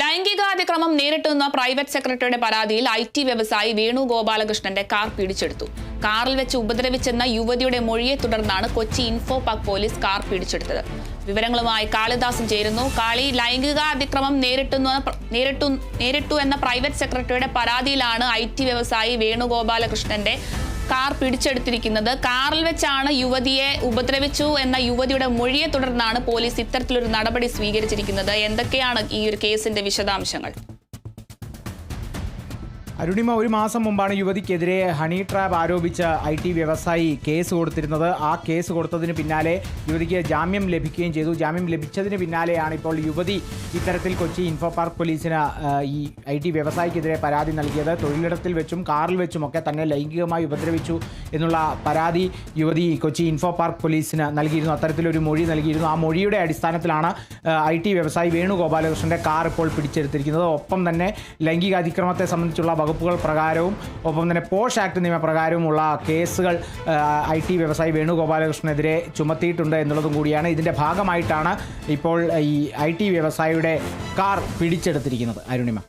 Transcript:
ലൈംഗികാതിക്രമം നേരിട്ടുന്ന private സെക്രട്ടറിയുടെ പരാതിയിൽ I T വ്യവസായി വേണു ഗോപാലകൃഷ്ണന്റെ കാർ പിടിച്ചെടുത്തു. കാറിൽ വെച്ച് ഉപദ്രവിച്ചെന്ന യുവതിയുടെ മൊഴിയെ തുടർന്നാണ് Kochi info Pak police car പിടിച്ചെടുത്തത്. വിവരങ്ങളുമായി കാളിദാസൻ ചേരുന്നു. കാളി ലൈംഗികാതിക്രമം നേരിട്ടുന്ന നേരിട്ടു നേരിട്ടു എന്ന പ്രൈവറ്റ് സെക്രട്ടറിയുടെ പരാതിയിലാണ് ഐ ടി വ്യവസായി വേണുഗോപാലകൃഷ്ണന്റെ കാർ പിടിച്ചെടുത്തിരിക്കുന്നത്. കാറിൽ വെച്ചാണ് യുവതിയെ ഉപദ്രവിച്ചു എന്ന യുവതിയുടെ മൊഴിയെ തുടർന്നാണ് പോലീസ് ഇത്തരത്തിലൊരു നടപടി സ്വീകരിച്ചിരിക്കുന്നത്. എന്തൊക്കെയാണ് ഈ ഒരു കേസിന്റെ വിശദാംശങ്ങൾ? അരുണിമ ഒരു മാസം മുമ്പാണ് യുവതിക്കെതിരെ ഹണി ട്രാപ്പ് ആരോപിച്ച ഐ ടി വ്യവസായി കേസ് കൊടുത്തിരുന്നത്. ആ കേസ് കൊടുത്തതിന് പിന്നാലെ യുവതിക്ക് ജാമ്യം ലഭിക്കുകയും ചെയ്തു. ജാമ്യം ലഭിച്ചതിന് പിന്നാലെയാണ് ഇപ്പോൾ യുവതി ഇത്തരത്തിൽ കൊച്ചി ഇൻഫോ പാർക്ക് പോലീസിന് ഈ ഐ ടി വ്യവസായിക്കെതിരെ പരാതി നൽകിയത്. തൊഴിലിടത്തിൽ വെച്ചും കാറിൽ വെച്ചുമൊക്കെ തന്നെ ലൈംഗികമായി ഉപദ്രവിച്ചു എന്നുള്ള പരാതി യുവതി കൊച്ചി ഇൻഫോ പാർക്ക് പോലീസിന് നൽകിയിരുന്നു. അത്തരത്തിലൊരു മൊഴി നൽകിയിരുന്നു. ആ മൊഴിയുടെ അടിസ്ഥാനത്തിലാണ് ഐ ടി വ്യവസായി വേണുഗോപാലകൃഷ്ണന്റെ കാർ ഇപ്പോൾ പിടിച്ചെടുത്തിരിക്കുന്നത്. ഒപ്പം തന്നെ ലൈംഗിക അതിക്രമത്തെ സംബന്ധിച്ചുള്ള വകുപ്പുകൾ പ്രകാരവും ഒപ്പം തന്നെ പോഷ് ആക്ട് നിയമപ്രകാരവുമുള്ള കേസുകൾ ഐ ടി വ്യവസായി വേണുഗോപാലകൃഷ്ണനെതിരെ ചുമത്തിയിട്ടുണ്ട് എന്നുള്ളതും കൂടിയാണ്. ഇതിന്റെ ഭാഗമായിട്ടാണ് ഇപ്പോൾ ഈ ഐ ടി വ്യവസായിയുടെ കാർ പിടിച്ചെടുത്തിരിക്കുന്നത്. അരുണിമ.